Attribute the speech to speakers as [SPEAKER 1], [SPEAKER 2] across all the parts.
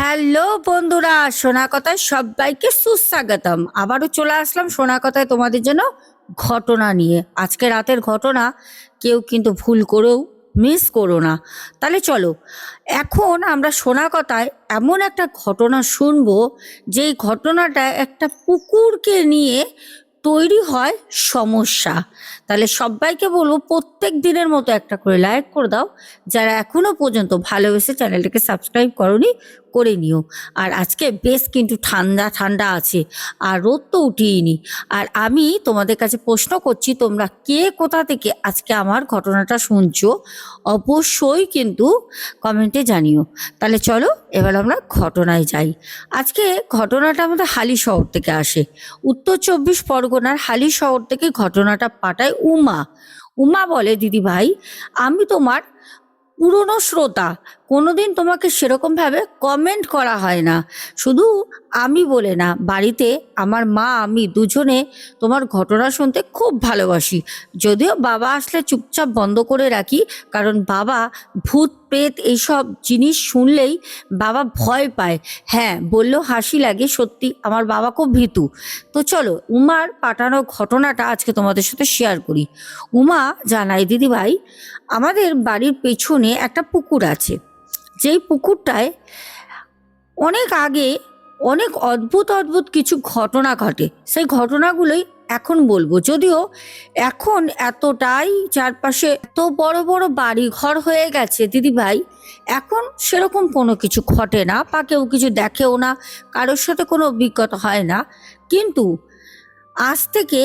[SPEAKER 1] Hello বন্ধুরা, সোনা কথায় সবাইকে সুস্বাগতম। আবারও চলে আসলাম সোনা কথায় তোমাদের জন্য ঘটনা নিয়ে। আজকে রাতের ঘটনা কেউ কিন্তু ভুল করেও মিস করো না। তাহলে চলো, এখন আমরা সোনা কথায় এমন একটা ঘটনা শুনব, যেই ঘটনাটা একটা পুকুরকে নিয়ে তৈরি হয় সমস্যা। তাহলে সবাইকে বলব, প্রত্যেক দিনের মতো একটা করে লাইক করে দাও। যারা এখনও পর্যন্ত ভালোবেসে চ্যানেলটাকে সাবস্ক্রাইব করনি করে নিও। আর আজকে বেশ কিন্তু ঠান্ডা ঠান্ডা আছে, আর রোদ তো উঠিয়েনি আর আমি তোমাদের কাছে প্রশ্ন করছি, তোমরা কে কোথা থেকে আজকে আমার ঘটনাটা শুনছো? অবশ্যই কিন্তু কমেন্টে জানিও। তাহলে চলো, এবার আমরা ঘটনায় যাই। আজকে ঘটনাটা আমাদের হালি শহর থেকে আসে। উত্তর চব্বিশ পরগনার হালি শহর থেকে ঘটনাটা পাঠায় উমা। উমা বলে, দিদি ভাই, আমি তোমার পুরনো শ্রোতা কোনোদিন তোমাকে সেরকমভাবে কমেন্ট করা হয় না। শুধু আমি বলে না, বাড়িতে আমার মা, আমি দুজনে তোমার ঘটনা শুনতে খুব ভালোবাসি। যদিও বাবা আসলে চুপচাপ বন্ধ করে রাখি, কারণ বাবা ভূত, প্রেত এইসব জিনিস শুনলেই বাবা ভয় পায়। হ্যাঁ বললেও হাসি লাগে, সত্যি আমার বাবা খুব ভীতু। তো চলো, উমার পাঠানো ঘটনাটা আজকে তোমাদের সাথে শেয়ার করি। উমা জানাই দিদি ভাই আমাদের বাড়ির পেছনে একটা পুকুর আছে। যেই পুকুরটায় অনেক আগে অনেক অদ্ভুত অদ্ভুত কিছু ঘটনা ঘটে। সেই ঘটনাগুলোই এখন বলব। যদিও এখন এতটাই চারপাশে এত বড় বড় বাড়ি ঘর হয়ে গেছে দিদি ভাই এখন সেরকম কোনো কিছু ঘটে না, বা কেউ কিছু দেখেও না, কারোর সাথে কোনো অভিজ্ঞতা হয় না। কিন্তু আজ থেকে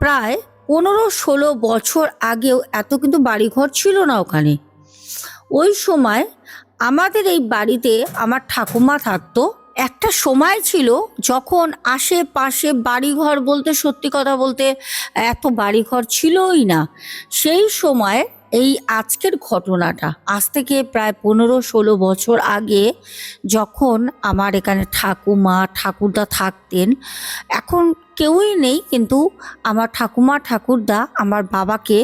[SPEAKER 1] প্রায় পনেরো, ষোলো বছর আগেও এত কিন্তু বাড়িঘর ছিল না ওখানে। ওই সময় আমাদের এই বাড়িতে আমার ঠাকুমা থাকতো। একটা সময় ছিল যখন আশেপাশে বাড়িঘর বলতে, সত্যি কথা বলতে এত বাড়িঘর ছিলই না। সেই সময় এই আজকের ঘটনাটা। আজ থেকে প্রায় পনেরো ষোলো বছর আগে যখন আমার এখানে ঠাকুমা, ঠাকুরদা থাকতেন, এখন কেউই নেই কিন্তু আমার ঠাকুমা, ঠাকুরদা আমার বাবাকে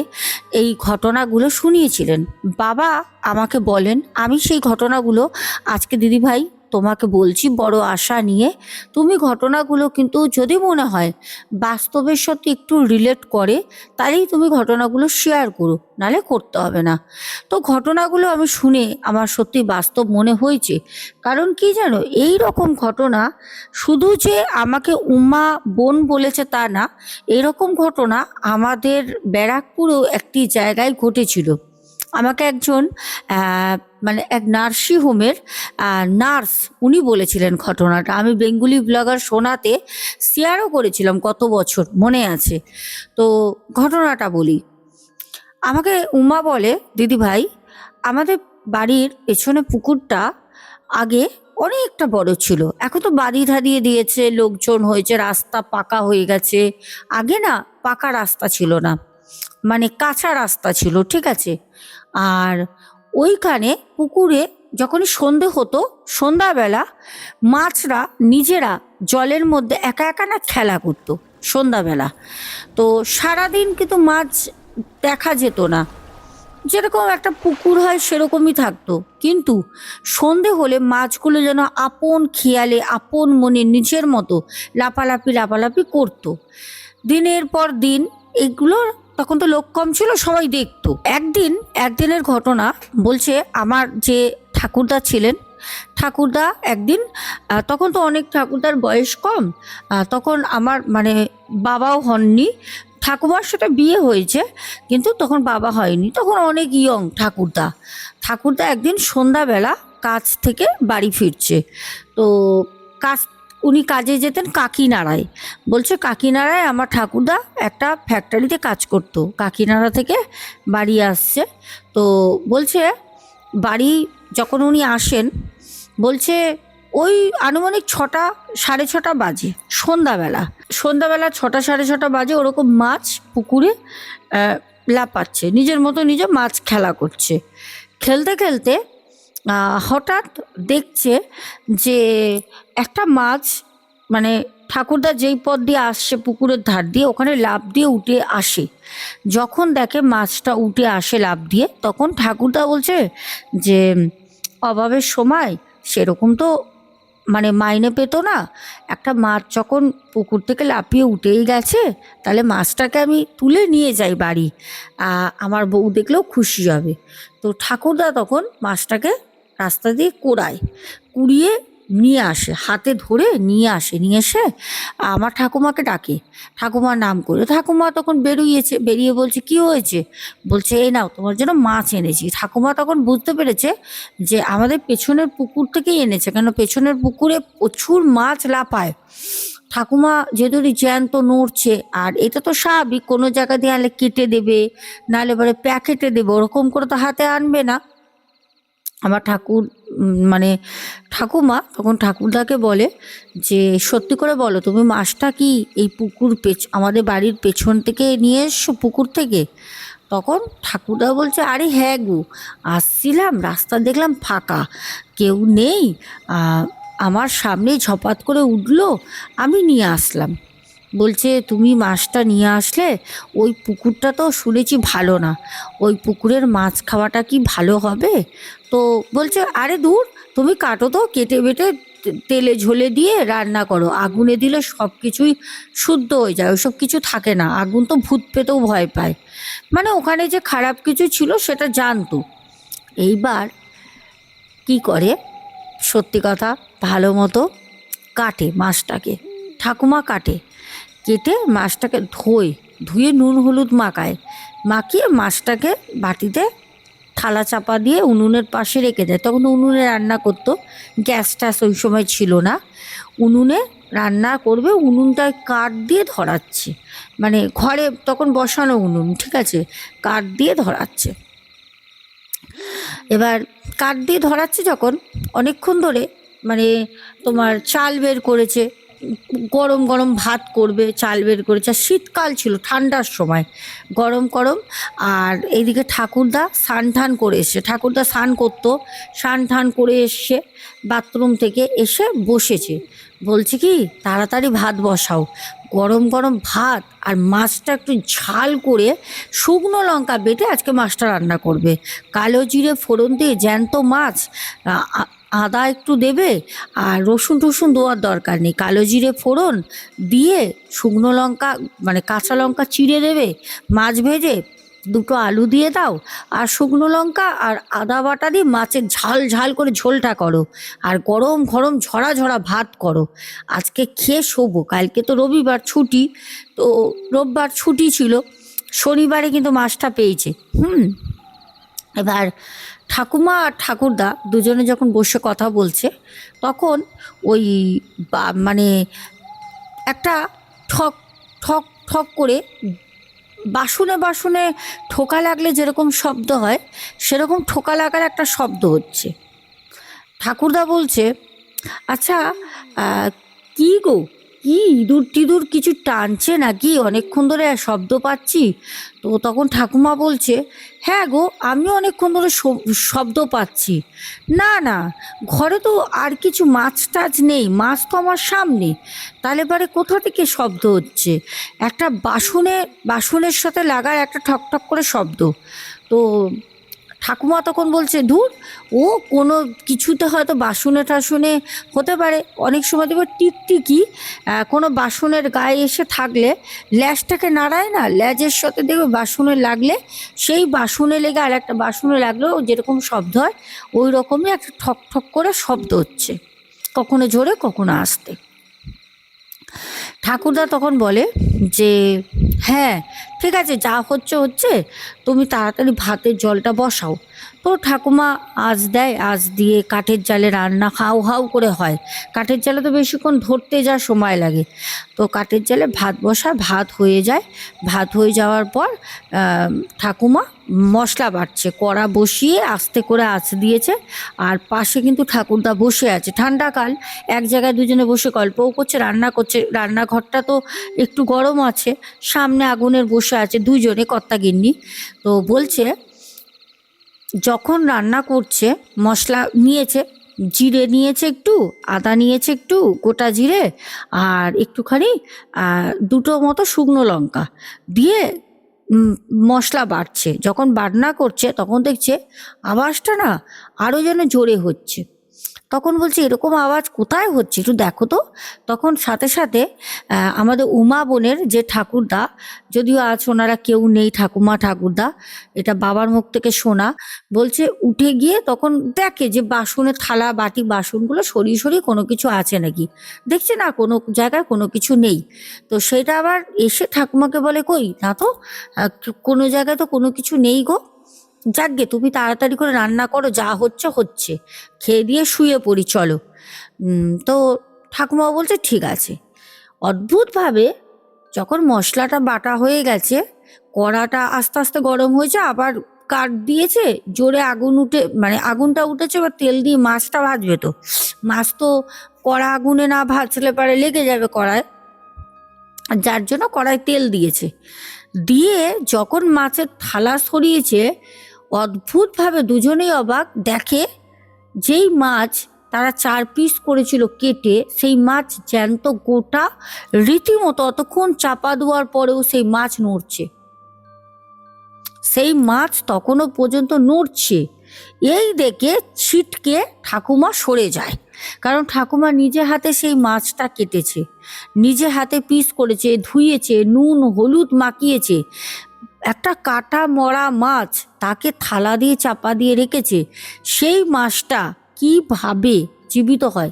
[SPEAKER 1] এই ঘটনাগুলো শুনিয়েছিলেন। বাবা আমাকে বলেন, আমি সেই ঘটনাগুলো আজকে দিদিভাই তোমাকে বলছি বড় আশা নিয়ে, তুমি ঘটনাগুলো কিন্তু যদি মনে হয় বাস্তবের সাথে একটু রিলেট করে, তাহলেই তুমি ঘটনাগুলো শেয়ার করো নালে করতে হবে না। তো ঘটনাগুলো আমি শুনে আমার সত্যি বাস্তব মনে হয়েছে। কারণ কি জানো, এই রকম ঘটনা শুধু যে আমাকে উমা বোন বলেছে তা না, এরকম ঘটনা আমাদের ব্যারাকপুরেও একটি জায়গায় ঘটেছিল। আমাকে একজন মানে এক নার্সিং হোমের নার্স উনি বলেছিলেন ঘটনাটা। আমি বেঙ্গুলি ব্লগার শোনাতে শেয়ারও করেছিলাম কত বছর, মনে আছে। তো ঘটনাটা বলি। আমাকে উমা বলে, দিদি ভাই, আমাদের বাড়ির পেছনে পুকুরটা আগে অনেকটা বড় ছিল। এখন তো বাড়ি ধারিয়ে দিয়েছে, লোকজন হয়েছে, রাস্তা পাকা হয়ে গেছে। আগে না পাকা রাস্তা ছিল না মানে কাঁচা রাস্তা ছিল, ঠিক আছে? আর ওইখানে পুকুরে যখনই সন্ধে হতো, সন্ধ্যাবেলা মাছরা নিজেরা জলের মধ্যে একা একা না খেলা করতো সন্ধ্যাবেলা। তো সারাদিন কিন্তু মাছ দেখা যেত না। যেরকম একটা পুকুর হয় সেরকমই থাকতো। কিন্তু সন্ধে হলে মাছগুলো যেন আপন খেয়ালে, আপন মনে নিজের মতো লাপালাপি লাপালাপি করতো। দিনের পর দিন এগুলো তখন তো লোক কম ছিল, সবাই দেখতো। একদিন, একদিনের ঘটনা বলছে আমার যে ঠাকুরদা ছিলেন, ঠাকুরদা একদিন তখন তো অনেক ঠাকুরদার বয়স কম তখন আমার মানে বাবাও হননি, ঠাকুমার সাথে বিয়ে হয়েছে, কিন্তু তখন বাবা হয়নি, তখন অনেক ইয়ং ঠাকুরদা। ঠাকুরদা একদিন সন্ধ্যাবেলা কাজ থেকে বাড়ি ফিরছে। তো কাজ উনি কাজে যেতেন কাকিনাড়ায়। বলছে, কাকিনাড়ায় আমার ঠাকুরদা একটা ফ্যাক্টরিতে কাজ করতো। কাকিনাড়া থেকে বাড়ি আসছে। তো বলছে, বাড়ি যখন উনি আসেন, বলছে, ওই আনুমানিক ছটা, সাড়ে ছটা বাজে, সন্ধ্যাবেলা। সন্ধ্যাবেলা ছটা, সাড়ে ছটা বাজে ওরকম মাছ পুকুরে লাপাচ্ছে নিজের মতো নিজে মাছ খেলা করছে। খেলতে খেলতে হঠাৎ দেখছে যে একটা মাছ মানে ঠাকুরদা যেই পথ দিয়ে আসছে পুকুরের ধার দিয়ে, ওখানে লাফ দিয়ে উঠে আসে। যখন দেখে মাছটা উঠে আসে লাফ দিয়ে, তখন ঠাকুরদা বলছে যে, অভাবের সময় সেরকম তো মানে মাইনে পেতো না। একটা মাছ যখন পুকুর থেকে লাফিয়ে উঠেই গেছে, তাহলে মাছটাকে আমি তুলে নিয়ে যাই বাড়ি। আমার বউ দেখলেও খুশি হবে। তো ঠাকুরদা তখন মাছটাকে রাস্তা দিয়ে কোড়ায়। কুড়িয়ে নিয়ে আসে, হাতে ধরে নিয়ে আসে, নিয়ে এসে আমার ঠাকুমাকে ডাকে। ঠাকুমার নাম করে, ঠাকুমা তখন বেরিয়েছে, বেরিয়ে বলছে, কি হয়েছে? বলছে, এই নাও, তোমার জন্য মাছ এনেছি। ঠাকুমা তখন বুঝতে পেরেছে যে আমাদের পেছনের পুকুর থেকেই এনেছে, কেন পেছনের পুকুরে প্রচুর মাছ লাফায়। ঠাকুমা যেহেতু জ্যান্ত নড়ছে, আর এটা তো স্বাভাবিক, কোনো জায়গা দিয়ে আনলে কেটে দেবে, নাহলে এবারে প্যাকেটে দেবে, ওরকম করে তো হাতে আনবে না। আমার ঠাকুর মানে ঠাকুমা তখন ঠাকুরদাকে বলে যে, সত্যি করে বলো, তুমি মাছটা কি এই পুকুর পেছ, আমাদের বাড়ির পেছন থেকে নিয়ে এসো পুকুর থেকে? তখন ঠাকুরদা বলছে, আরে হ্যাঁ গো, আসছিলাম, রাস্তা দেখলাম ফাঁকা, কেউ নেই আমার সামনেই ঝপাত করে উঠল, আমি নিয়ে আসলাম। বলছে, তুমি মাছটা নিয়ে আসলে ওই পুকুরটা তো শুনেছি ভালো না। ওই পুকুরের মাছ খাওয়াটা কি ভালো হবে? তো বলছে, আরে দূর, তুমি কাটো তো, কেটে বেটে তেলে ঝোলে দিয়ে রান্না করো। আগুনে দিলে সব কিছুই শুদ্ধ হয়ে যায় ওসব কিছু থাকে না। আগুন তো ভূত পেতেও ভয় পায়। মানে ওখানে যে খারাপ কিছু ছিল সেটা জানতো। এইবার কি করে? সত্যি কথা, ভালো মতো কাটে মাছটাকে। ঠাকুমা কাটে। কেটে মাছটাকে ধোয়, ধুয়ে নুন হলুদ মাখায়। মাখিয়ে মাছটাকে বাটিতে থালা চাপা দিয়ে উনুনের পাশে রেখে দেয়। তখন উনুনে রান্না করতো। গ্যাস ট্যাস ওই সময় ছিল না। উনুনে রান্না করবে, উনুনটায় কাঠ দিয়ে ধরাচ্ছে। মানে ঘরে তখন বসানো উনুন, ঠিক আছে? কাঠ দিয়ে ধরাচ্ছে। এবার কাঠ দিয়ে ধরাচ্ছে যখন, অনেকক্ষণ ধরে মানে তোমার চাল বের করেছে। গরম গরম ভাত করবে, চাল বের করেছে। আর শীতকাল ছিল, ঠান্ডার সময়। গরম গরম, আর এইদিকে ঠাকুরদা স্নান ঠান করে এসছে। ঠাকুরদা স্নান করতো, স্নান ঠান করে এসছে, বাথরুম থেকে এসে বসেছে। বলছে কি, তাড়াতাড়ি ভাত বসাও। গরম গরম ভাত আর মাছটা একটু ঝাল করে শুকনো লঙ্কা বেটে আজকে মাছটা রান্না করবে। কালো জিরে ফোড়ন দিয়ে জ্যান্ত মাছ আদা একটু দেবে আর রসুন টসুন দেওয়ার দরকার নেই। কালো জিরে ফোড়ন দিয়ে শুকনো লঙ্কা মানে কাঁচা লঙ্কা চিড়ে দেবে, মাছ ভেজে দুটো আলু দিয়ে দাও আর শুকনো লঙ্কা আর আদা বাটা দিয়ে মাছের ঝাল ঝাল করে ঝোলটা করো আর গরম গরম ঝরা ঝরা ভাত করো। আজকে খেয়ে শোবো, কালকে তো রবিবার ছুটি, তো রোববার ছুটি ছিল, শনিবারে কিন্তু মাছটা পেয়েছে। হুম। এবার ঠাকুমা আর ঠাকুরদা দুজনে যখন বসে কথা বলছে, তখন ওই মানে একটা ঠক ঠক ঠক করে বাসনে বাসনে ঠোকা লাগলে যেরকম শব্দ হয়, সেরকম ঠোকা লাগার একটা শব্দ হচ্ছে। ঠাকুরদা বলছে আচ্ছা কি গো? কি ইঁদুর টিঁদুর কিছু টানছে নাকি? অনেকক্ষণ ধরে শব্দ পাচ্ছি। তো তখন ঠাকুমা বলছে হ্যাঁ গো, আমিও অনেকক্ষণ ধরে শব- শব্দ পাচ্ছি। না না, ঘরে তো আর কিছু মাছ টাছ নেই, মাছ তো আমার সামনে। তাহলে পরে কোথা থেকে শব্দ হচ্ছে? একটা বাসনে, বাসনের সাথে লাগায় একটা ঠক ঠক করে শব্দ। তো ঠাকুমা তখন বলছে, ধুর, ও কোনো কিছুতে হয়তো বাসনে টাসনে হতে পারে। অনেক সময় দেখবে টিকটিকি কোনো বাসনের গায়ে এসে থাকলে ল্যাজটাকে নাড়ায় না, ল্যাজের সাথে দেখবে বাসনে লাগলে, সেই বাসনে লেগে আর একটা বাসনে লাগলেও যেরকম শব্দ হয়, ওই রকমই একটা ঠক ঠক করে শব্দ হচ্ছে। কখনো জোরে, কখনো আসতে। ঠাকুরদা তখন বলে যে হ্যাঁ ঠিক আছে, যা হচ্ছে হচ্ছে, তুমি তাড়াতাড়ি ভাতের জলটা বসাও। তো ঠাকুমা আজ দেয়, আজ দিয়ে কাঠের জালে রান্না হাউ হাউ করে হয়। কাঠের জালে তো বেশিক্ষণ ধরতে যা সময় লাগে। তো কাঠের জালে ভাত বসা, ভাত হয়ে যায়। ভাত হয়ে যাওয়ার পর ঠাকুমা মশলা বাটছে, কড়া বসিয়ে আস্তে করে আঁচ দিয়েছে। আর পাশে কিন্তু ঠাকুরদা বসে আছে। ঠান্ডাকাল এক জায়গায় দুজনে বসে গল্পও করছে, রান্না করছে। রান্নাঘরটা তো একটু গরম আছে। সামনে আগুনের বসে আছে দুজনে কর্তা গিন্নি। তো বলছে যখন রান্না করছে, মশলা নিয়েছে, জিরে নিয়েছে একটু, আদা নিয়েছে একটু, গোটা জিরে আর একটুখানি দুটো মতো শুকনো লঙ্কা দিয়ে মশলা বাড়ছে। যখন বাটনা করছে, তখন দেখছে আওয়াজটা না আরও যেন জোরে হচ্ছে। তখন বলছে, এরকম আওয়াজ কোথায় হচ্ছে? একটু দেখো তো। তখন সাথে সাথে আমাদের উমা বোনের যে ঠাকুরদা, যদিও আজ ওনারা কেউ নেই ঠাকুমা, ঠাকুরদা, এটা বাবার মুখ থেকে শোনা, বলছে উঠে গিয়ে তখন দেখে যে বাসনের থালা, বাটি, বাসনগুলো সরিয়ে সরিয়ে কোনো কিছু আছে নাকি? দেখছে না, কোনো জায়গায় কোনো কিছু নেই। তো সেটা আবার এসে ঠাকুমাকে বলে, কই, না তো কোনো জায়গায় তো কোনো কিছু নেই গো। যাকগে তুমি তাড়াতাড়ি করে রান্না করো, যা হচ্ছে হচ্ছে। খেয়ে দিয়ে শুয়ে পড়ি, চলো। তো ঠাকুমা বলছে, ঠিক আছে। অদ্ভুতভাবে যখন মশলাটা বাটা হয়ে গেছে, কড়াটা আস্তে আস্তে গরম হয়েছে, আবার কাঠ দিয়েছে, জোরে আগুন উঠে মানে আগুনটা উঠেছে, এবার তেল দিয়ে মাছটা ভাজবে তো। মাছ তো কড়া আগুনে না ভাজলে পারে লেগে যাবে কড়ায়। যার জন্য কড়াই তেল দিয়েছে। দিয়ে যখন মাছের থালা সরিয়েছে অদ্ভুতভাবে দুজনেই অবাক দেখে যেই মাছ তারা চার পিস করেছিল কেটে, সেই মাছ জ্যান্ত গোটা রীতিমতো অতক্ষণ চাপা দেওয়ার পরেও সেই মাছ নড়ছে। সেই মাছ তখনও পর্যন্ত নড়ছে। এই দেখে ছিটকে ঠাকুমা সরে যায়, কারণ ঠাকুমা নিজে হাতে সেই মাছটা কেটেছে। নিজে হাতে পিস করেছে, ধুয়েছে, নুন, হলুদ মাখিয়েছে। একটা কাটা মরা মাছ তাকে থালা দিয়ে চাপা দিয়ে রেখেছে। সেই মাছটা কীভাবে জীবিত হয়?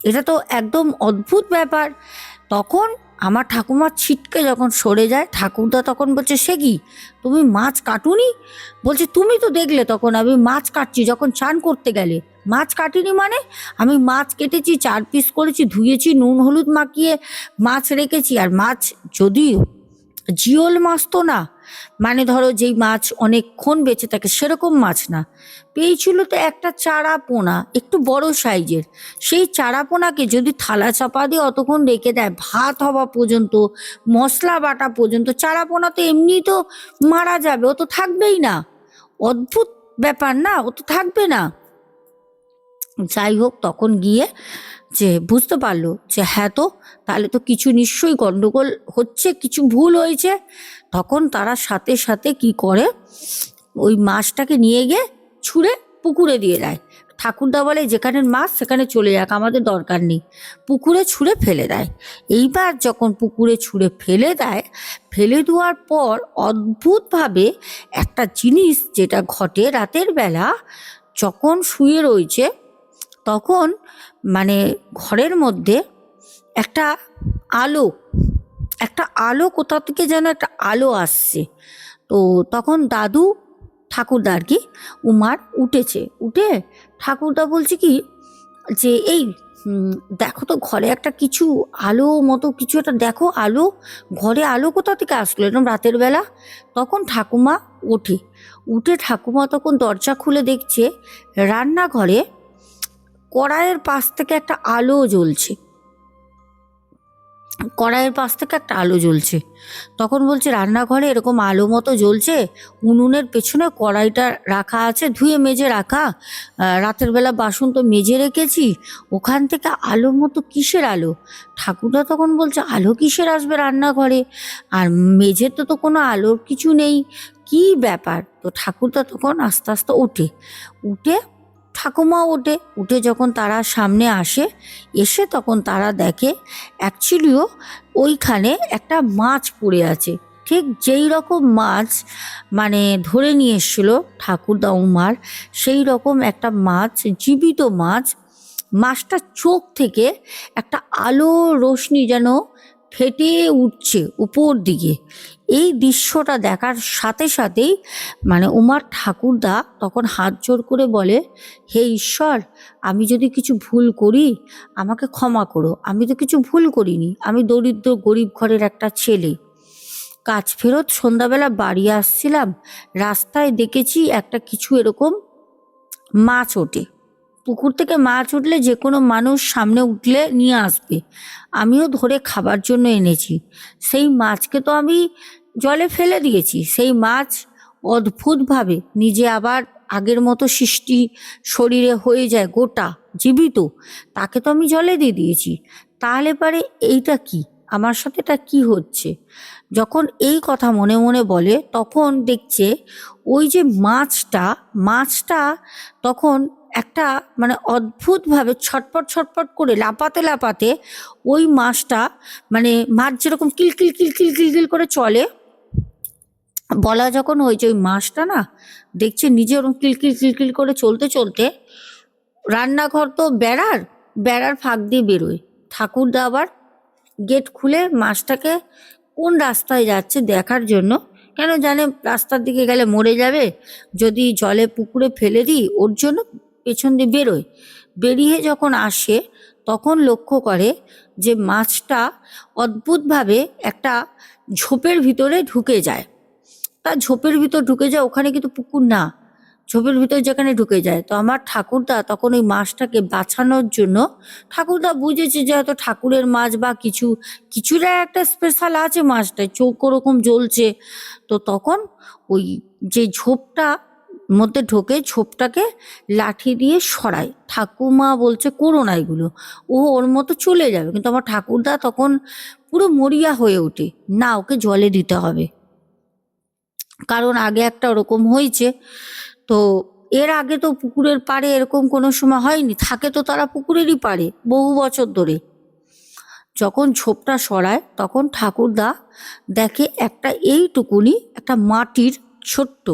[SPEAKER 1] এটা তো একদম অদ্ভুত ব্যাপার। তখন আমার ঠাকুমা ছিটকে যখন সরে যায়, ঠাকুরদা তখন বলছে, সে কি? তুমি মাছ কাটুনি? বলছে, তুমি তো দেখলে তখন আমি মাছ কাটছি যখন চান করতে গেলে। মাছ কাটিনি মানে? আমি মাছ কেটেছি, চার পিস করেছি, ধুয়েছি, নুন, হলুদ মাখিয়ে মাছ রেখেছি। আর মাছ যদিও জিওল মাছ তো না। মানে ধরো যেই মাছ অনেকক্ষণ বেঁচে থাকে, সেরকম মাছ না। পেয়েছিল তো একটা চারা পোনা একটু বড় সাইজের। সেই চারা পোনাকে যদি থালা চাপা দিয়ে অতক্ষণ রেখে দেয়, ভাত হওয়া পর্যন্ত, মশলা বাটা পর্যন্ত চারা পোনা তো এমনি তো মারা যাবে, ও তো থাকবেই না। অদ্ভুত ব্যাপার না, ও তো থাকবে না। যাই হোক তখন গিয়ে যে বুঝতে পারল যে হ্যাঁ তো, তাহলে তো কিছু নিশ্চয়ই গন্ডগোল হচ্ছে, কিছু ভুল হয়েছে। তখন তারা সাথে সাথে কি করে, ওই মাছটাকে নিয়ে গিয়ে ছুঁড়ে পুকুরে দিয়ে দেয়। ঠাকুরদা বলে যেখানে মাছ সেখানে চলে যাক, আমাদের দরকার নেই। পুকুরে ছুঁড়ে ফেলে দেয়। এইবার যখন পুকুরে ছুঁড়ে ফেলে দেয়, ফেলে দেওয়ার পর অদ্ভুতভাবে একটা জিনিস যেটা ঘটে রাতের বেলা, যখন শুয়ে রয়েছে তখন মানে ঘরের মধ্যে একটা আলো একটা আলো কোথা থেকে যেন একটা আলো আসছে। তো তখন দাদু ঠাকুরদা আর কি, উমার উঠেছে। উঠে ঠাকুরদা বলছে কি, যে এই দেখো তো ঘরে একটা কিছু আলো মতো কিছু একটা দেখো, আলো, ঘরে আলো কোথা থেকে আসলো? এরকম রাতের বেলা। তখন ঠাকুমা ওঠে। উঠে ঠাকুমা তখন দরজা খুলে দেখছে রান্নাঘরে কড়াইয়ের পাশ থেকে একটা আলো জ্বলছে। কড়াইয়ের পাশ থেকে একটা আলো জ্বলছে। তখন বলছে, রান্নাঘরে এরকম আলো মতো জ্বলছে, উনুনের পেছনে কড়াইটা রাখা আছে, ধুয়ে মেজে রাখা। রাতের বেলা বাসন তো মেজে রেখেছি, ওখান থেকে আলো মতো কিসের আলো? ঠাকুরদা তখন বলছে, আলো কিসের আসবে রান্নাঘরে? আর মেঝেতে তো তো কোনো আলোর কিছু নেই, কি ব্যাপার? তো ঠাকুরদা তখন আস্তে আস্তে ওঠে উঠে ঠাকুমা ওঠে উঠে যখন তারা সামনে আসে, এসে তখন তারা দেখে অ্যাকচুয়ালিও ওইখানে একটা মাছ পড়ে আছে। ঠিক যেই রকম মাছ মানে ধরে নিয়ে এসেছিল ঠাকুরদা উমার সেই রকম একটা মাছ, জীবিত মাছ মাছটার চোখ থেকে একটা আলো রোশনি যেন ফেটে উঠছে উপর দিকে। এই দৃশ্যটা দেখার সাথে সাথেই মানে উমার ঠাকুরদা তখন হাত জোর করে বলে, হে ঈশ্বর, আমি যদি কিছু ভুল করি, আমাকে ক্ষমা করো। আমি তো কিছু ভুল করিনি। আমি দরিদ্র গরিব ঘরের একটা ছেলে। কাজ ফেরত সন্ধ্যাবেলা বাড়ি আসছিলাম। রাস্তায় দেখেছি একটা কিছু এরকম মাছ ওঠে। পুকুর থেকে মাছ উঠলে যে কোনো মানুষ সামনে উঠলে নিয়ে আসবে। আমিও ধরে খাবার জন্য এনেছি। সেই মাছকে তো আমি জলে ফেলে দিয়েছি। সেই মাছ অদ্ভুতভাবে নিজে আবার আগের মতো সৃষ্টি শরীরে হয়ে যায় গোটা, জীবিত। তাকে তো আমি জলে দিয়ে দিয়েছি। তাহলে পারে এইটা কি? আমার সাথে এটা কি হচ্ছে? যখন এই কথা মনে মনে বলে, তখন দেখছে ওই যে মাছটা মাছটা তখন একটা মানে অদ্ভুতভাবে ছটপট ছটপট করে লাপাতে লাপাতে ওই মাছটা মানে মাছ যেরকম কিলকিল কিলকিল কিলকিল করে চলে, বলা যখন হয়েছে ওই মাছটা না, দেখছে নিজে ওরকম কিলকিল কিলকিল করে চলতে চলতে রান্নাঘর তো বেড়ার বেড়ার ফাঁক দিয়ে বেরোয়। ঠাকুরদা আবার গেট খুলে মাছটাকে কোন রাস্তায় যাচ্ছে দেখার জন্য, কেন জানে রাস্তার দিকে গেলে মরে যাবে, যদি জলে পুকুরে ফেলে দিই, ওর জন্য পেছন দিয়ে বেরোয়। বেরিয়ে যখন আসে, তখন লক্ষ্য করে যে মাছটা অদ্ভুতভাবে একটা ঝোপের ভিতরে ঢুকে যায়। তা ঝোপের ভিতর ঢুকে যায়, ওখানে কিন্তু পুকুর না। ঝোপের ভিতর যেখানে ঢুকে যায়, তো আমার ঠাকুরদা তখন ওই মাছটাকে বাঁচানোর জন্য, ঠাকুরদা বুঝেছে যে হয়তো ঠাকুরের মাছ বা কিছু, কিছুটা একটা স্পেশাল আছে মাছটায়, চোখ ওরকম জ্বলছে। তো তখন ওই যে ঝোপটা মধ্যে ঢোকে ঝোপটাকে লাঠি দিয়ে সরায়। ঠাকুমা বলছে, করো না এগুলো। ও ওর মতো চলে যাবে, কিন্তু আমার ঠাকুরদা তখন পুরো মরিয়া হয়ে ওঠে। না, ওকে জলে দিতে হবে। কারণ আগে একটা ওরকম হয়েছে। তো এর আগে তো পুকুরের পাড়ে এরকম কোনো সময় হয়নি, থাকে তো তারা পুকুরেরই পাড়ে বহু বছর ধরে। যখন ঝোপটা সরায়, তখন ঠাকুরদা দেখে একটা এইটুকুনি, একটা মাটির ছোট্ট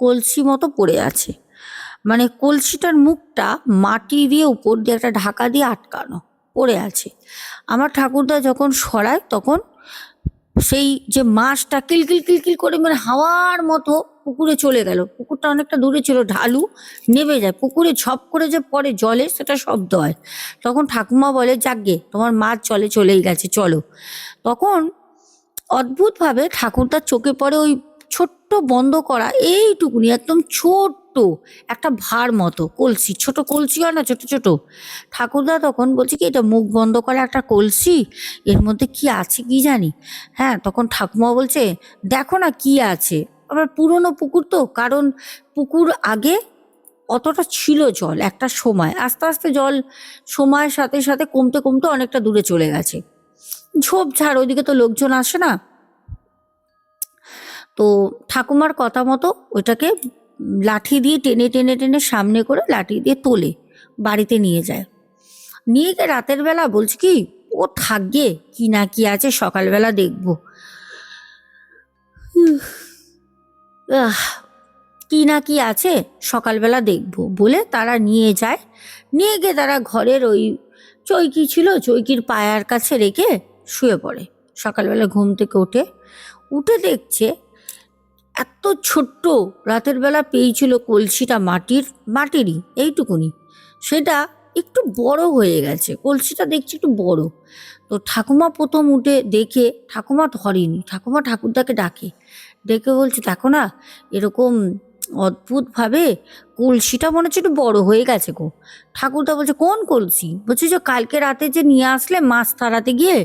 [SPEAKER 1] কলসি মতো পড়ে আছে। মানে কলসিটার মুখটা মাটি দিয়ে উপর দিয়ে একটা ঢাকা দিয়ে আটকানো, পড়ে আছে। আমার ঠাকুরদা যখন সরায় তখন সেই যে মাছটা কিলকিল কিলকিল করে মানে হাওয়ার মতো পুকুরে চলে গেল। পুকুরটা অনেকটা দূরে ছিল, ঢালু নেমে যায়। পুকুরে ঝপ করে যে পড়ে জলে সেটা শব্দ হয়। তখন ঠাকুমা বলে যাকগে তোমার মাছ চলে চলেই গেছে, চলো। তখন অদ্ভুতভাবে ঠাকুরদার চোখে পড়ে ওই ছোট্ট বন্ধ করা এইটুকুনি, একদম ছোট্ট, একটা ভার মতো, কলসি, ছোট কলসি হয় না, ছোট ছোট। ঠাকুরদা তখন বলছে কি, এটা মুখ বন্ধ করা একটা কলসি, এর মধ্যে কি আছে কি জানি? হ্যাঁ তখন ঠাকুমা বলছে, দেখো না কি আছে। আবার পুরনো পুকুর তো, কারণ পুকুর আগে অতটা ছিল জল একটা সময়। আস্তে আস্তে জল সময়ের সাথে সাথে কমতে কমতে অনেকটা দূরে চলে গেছে। ঝোপঝাড় ওইদিকে তো লোকজন আসে না। তো ঠাকুমার কথা মতো ওইটাকে লাঠি দিয়ে টেনে টেনে টেনে সামনে করে লাঠি দিয়ে তোলে, বাড়িতে নিয়ে যায়। নিয়ে গিয়ে রাতের বেলা বলছে কি, ও থাকবে, কি না কি আছে সকালবেলা দেখব। কি না কি আছে সকালবেলা দেখব বলে তারা নিয়ে যায়। নিয়ে গিয়ে তারা ঘরের ওই চৈকি ছিল, চৈকির পায়ার কাছে রেখে শুয়ে পড়ে। সকালবেলা ঘুম থেকে ওঠে উঠে দেখছে এত ছোট্ট রাতের বেলা পেয়েছিল কলসিটা মাটির, মাটিরই, এইটুকুনি। সেটা একটু বড় হয়ে গেছে, কলসিটা দেখছি একটু বড়। তো ঠাকুমা প্রথম উঠে দেখে, ঠাকুমা ধরেনি, ঠাকুমা ঠাকুরদাকে ডাকে। ডেকে বলছে, দেখো না, এরকম অদ্ভুতভাবে কলসিটা মনে হচ্ছে একটু বড় হয়ে গেছে গো। ঠাকুরদা বলছে, কোন কলসি? বলছে, যে কালকে রাতে যে নিয়ে আসলে মাছ তাড়াতে গিয়ে?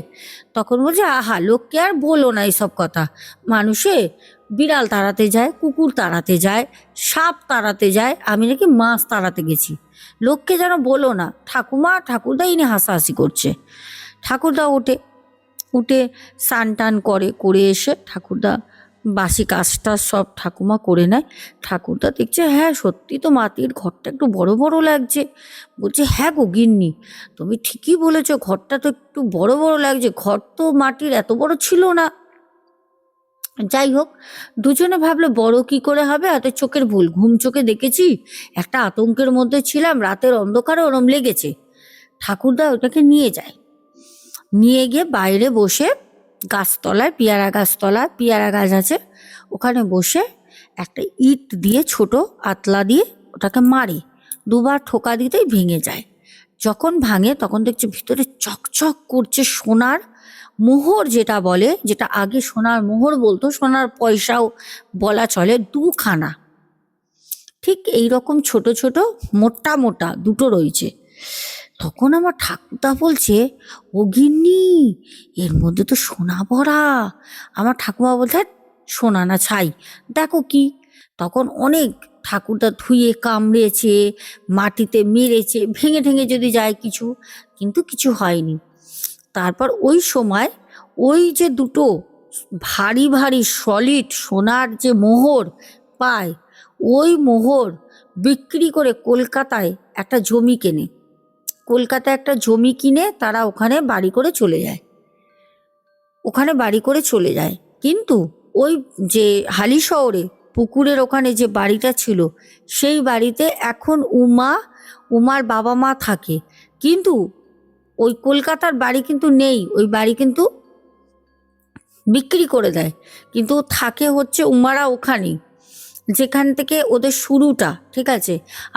[SPEAKER 1] তখন বলছে, আহা, লোককে আর বলো না এইসব কথা। মানুষে বিড়াল তাড়াতে যায়, কুকুর তাড়াতে যায়, সাপ তাড়াতে যায়, আমি নাকি মাছ তাড়াতে গেছি। লোককে যেন বলো না, ঠাকুমা, ঠাকুরদা ইনি হাসাহাসি করছে। ঠাকুরদা ওঠে উঠে স্নান টান করে করে এসে ঠাকুরদা বাসি কাজটা সব ঠাকুমা করে নেয়। ঠাকুরদা দেখছে হ্যাঁ সত্যি তো মাটির ঘরটা একটু বড় বড় লাগছে। বলছে হ্যাঁ গো গিন্নি, তুমি ঠিকই বলেছ, ঘরটা তো একটু বড় বড় লাগছে। ঘর তো মাটির এত বড় ছিল না। যাই হোক, দুজনে ভাবলো, বড় কি করে হবে? এত চোখের ভুল। ঘুম চোখে দেখেছি, একটা আতঙ্কের মধ্যে ছিলাম, রাতের অন্ধকারে ওরম লেগেছে। ঠাকুরদা ওটাকে নিয়ে যায়। নিয়ে গিয়ে বাইরে বসে গাছতলায়, পেয়ারা গাছতলা পেয়ারা গাছ আছে, ওখানে বসে একটা ইট দিয়ে, ছোট আতলা দিয়ে ওটাকে মারে। দুবার ঠোকা দিতেই ভেঙে যায়। যখন ভাঙে, তখন দেখছে ভিতরে চকচক করছে সোনার মোহর যেটা বলে যেটা আগে সোনার মোহর বলতো সোনার পয়সাও বলা চলে দুখানা। ঠিক এই রকম ছোট ছোট মোটা মোটা দুটো রয়েছে। তখন আমার ঠাকুরদা বলছে ও গিন্নি এর মধ্যে তো সোনা ভরা। আমার ঠাকুমা বলছে "ধ্যাৎ, সোনা না ছাই। দেখো কি। তখন অনেক ঠাকুরদা ধুয়ে কামড়েছে মাটিতে মেরেছে ভেঙে ঠেঙে যদি যায় কিছু কিন্তু কিছু হয়নি। তারপর ওই সময় ওই যে দুটো ভারী ভারী সলিড সোনার যে মোহর পায়, ওই মোহর বিক্রি করে কলকাতায় একটা জমি কেনে। কলকাতায় একটা জমি কিনে তারা ওখানে বাড়ি করে চলে যায়। ওখানে বাড়ি করে চলে যায়। কিন্তু ওই যে হালি শহরে, পুকুরের ওখানে যে বাড়িটা ছিল, সেই বাড়িতে এখন উমা, উমার বাবা মা থাকে। কিন্তু ওই কলকাতার বাড়ি কিন্তু নেই, ওই বাড়ি কিন্তু বিক্রি করে দেয়। কিন্তু থাকে হচ্ছে উমারা ওখানে, যেখান থেকে ওদের শুরুটা, ঠিক আছে?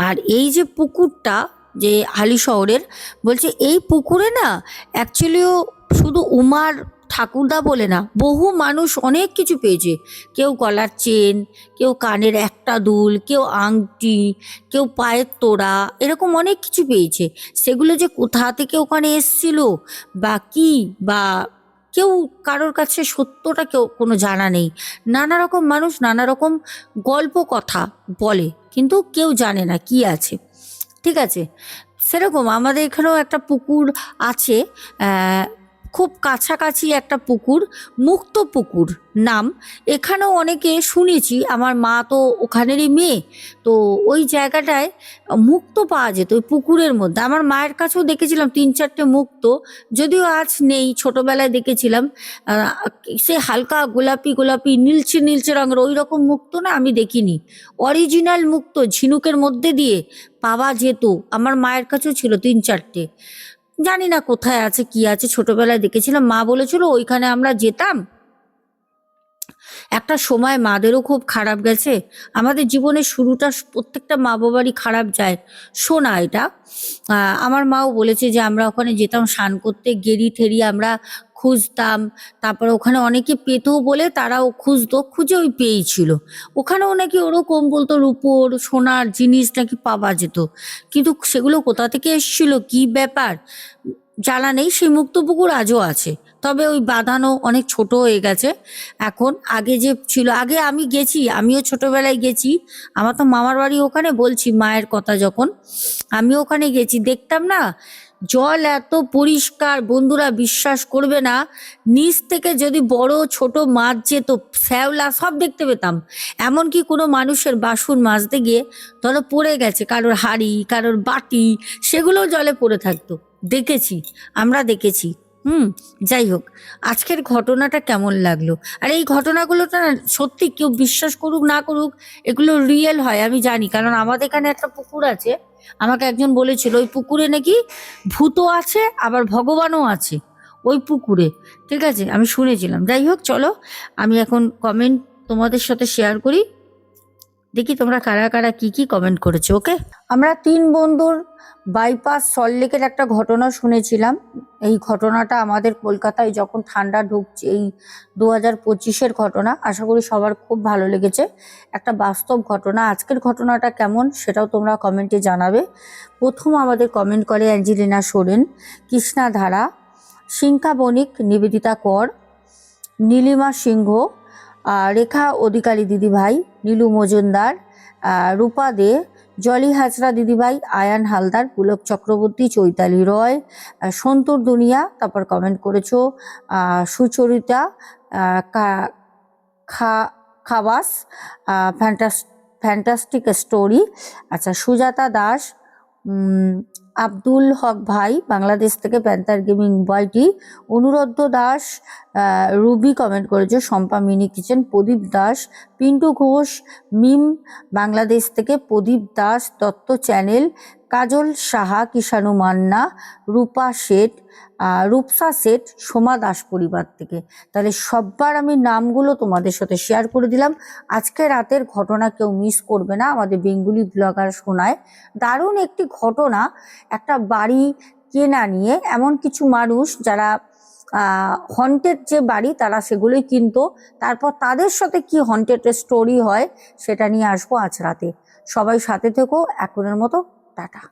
[SPEAKER 1] আর এই যে পুকুরটা, যে হালি শহরের, বলছে এই পুকুরে না অ্যাকচুয়ালিও শুধু উমার ঠাকুরদা বলে না, বহু মানুষ অনেক কিছু পেয়েছে। কেউ গলার চেন, কেউ কানের একটা দুল, কেউ আংটি, কেউ পায়ের তোড়া, এরকম অনেক কিছু পেয়েছে। সেগুলো যে কোথা থেকে ওখানে এসছিল বা কি বা কেউ কারোর কাছে সত্যটা কেউ কোনো জানা নেই। নানা রকম মানুষ নানা রকম গল্প কথা বলে, কিন্তু কেউ জানে না কি আছে। ঠিক আছে? সেরকম আমাদের এখানেও একটা পুকুর আছে খুব কাছাকাছি একটা পুকুর, মুক্ত পুকুর। নাম এখানেও অনেকে শুনেছি, আমার মা তো ওখানেরই মেয়ে। তো ওই জায়গাটায় মুক্ত পাওয়া যেত, ওই পুকুরের মধ্যে। আমার মায়ের কাছেও দেখেছিলাম তিন চারটে মুক্ত, যদিও আজ নেই, ছোটবেলায় দেখেছিলাম। সে হালকা গোলাপি গোলাপি, নীলচে নীলচে রঙের, ওই রকম মুক্ত না, আমি দেখিনি। অরিজিনাল মুক্ত, ঝিনুকের মধ্যে দিয়ে পাওয়া যেত, আমার মায়ের কাছেও ছিল তিন চারটে। জানি না কোথায় আছে, কি আছে। ছোটবেলায় দেখেছিলাম, মা বলেছিল ওইখানে আমরা যেতাম। একটা সময় মাদেরও খুব খারাপ গেছে। আমাদের জীবনের শুরুটা প্রত্যেকটা মা বাবারই খারাপ যায়। শোনা এটা। আমার মাও বলেছে যে আমরা ওখানে যেতাম, স্নান করতে গেরি ঠেরি আমরা খুঁজতাম। তারপর ওখানে অনেকে পেতো বলে তারাও খুঁজতো, খুঁজে ওই পেয়েছিল ওখানেও নাকি ওরকম বলতো রূপোর, সোনার জিনিস নাকি পাওয়া যেত। কিন্তু সেগুলো কোথা থেকে এসেছিল? কি ব্যাপার? জানা নেই, সেই মুক্তপুকুর আজও আছে। তবে ওই বাঁধানো অনেক ছোট হয়ে গেছে। এখন আগে যে ছিল, আগে আমি গেছি, আমিও ছোটবেলায় গেছি। আমার তো মামার বাড়ি ওখানে বলছি মায়ের কথা যখন। আমি ওখানে গেছি, দেখতাম না জল এত পরিষ্কার, বন্ধুরা বিশ্বাস করবে না। নিচ থেকে যদি বড়, ছোট মাছ যেত, শ্যাওলা সব দেখতে পেতাম। এমনকি কোনো মানুষের বাসন মাজতে গিয়ে ধরো পড়ে গেছে, কারোর হাড়ি, কারোর বাটি সেগুলো জলে পড়ে থাকতো। দেখেছি, আমরা দেখেছি। হুম, যাই হোক, আজকের ঘটনাটা কেমন লাগল? আর এই ঘটনাগুলো তো না সত্যি কেউ বিশ্বাস করুক, না করুক, এগুলো রিয়েল হয়, আমি জানি। কারণ আমাদের এখানে একটা পুকুর আছে আমাকে একজন বলেছিল, ওই পুকুরে নাকি ভূত আছে, আবার ভগবানও আছে। ওই পুকুরে, ঠিক আছে? আমি শুনেছিলাম। যাই হোক, চলো, আমি এখন কমেন্ট তোমাদের সাথে শেয়ার করি। দেখি তোমরা কারা কারা কি কি কমেন্ট করেছ ওকে আমরা তিন বন্ধুর বাইপাস সল্টলেকের একটা ঘটনা শুনেছিলাম। এই ঘটনাটা আমাদের কলকাতায় যখন ঠান্ডা ঢুকছে, এই দু হাজার পঁচিশের ঘটনা, আশা করি সবার খুব ভালো লেগেছে। একটা বাস্তব ঘটনা, আজকের ঘটনাটা কেমন সেটাও তোমরা কমেন্টে জানাবে। প্রথম আমাদের কমেন্ট করে অ্যাঞ্জেলিনা সোরেন কৃষ্ণা ধারা সিংকা বণিক, নিবেদিতা কর, নীলিমা সিংহ রেখা অধিকারী দিদিভাই, নীলু মজুমদার রূপা দে, জলি হাজরা দিদিভাই, আয়ান হালদার, পুলক চক্রবর্তী, চৈতালি রয় সন্তুর দুনিয়া, তারপর কমেন্ট করেছ সুচরিতা খা, খাবাস ফ্যান্টাস, ফ্যান্টাস্টিক স্টোরি আচ্ছা সুজাতা দাস আব্দুল হক ভাই, বাংলাদেশ থেকে প্যান্থার গেমিং বয়টি অনুরদ্ধ দাস রুবি কমেন্ট করেছে, শম্পা মিনি কিচেন, প্রদীপ দাস, পিন্টু ঘোষ, মিম, বাংলাদেশ থেকে প্রদীপ দাস, দত্ত চ্যানেল কাজল সাহা কিষাণু মান্না, রূপা শেঠ রূপসা শেঠ সোমা দাস পরিবার থেকে। তাহলে সববার আমি নামগুলো তোমাদের সাথে শেয়ার করে দিলাম। আজকে রাতের ঘটনা কেউ মিস করবে না, আমাদের বেঙ্গুলি ব্লগার শোনায় দারুণ একটি ঘটনা, একটা বাড়ি কেনা নিয়ে এমন কিছু মানুষ যারা হন্টেড যে বাড়ি তারা সেগুলোই কিনতো। তারপর তাদের সাথে কি হন্টেড স্টোরি হয় সেটা নিয়ে আসব আজ রাতে। সবাই সাথে থেকো, এখনের মতো টাটা।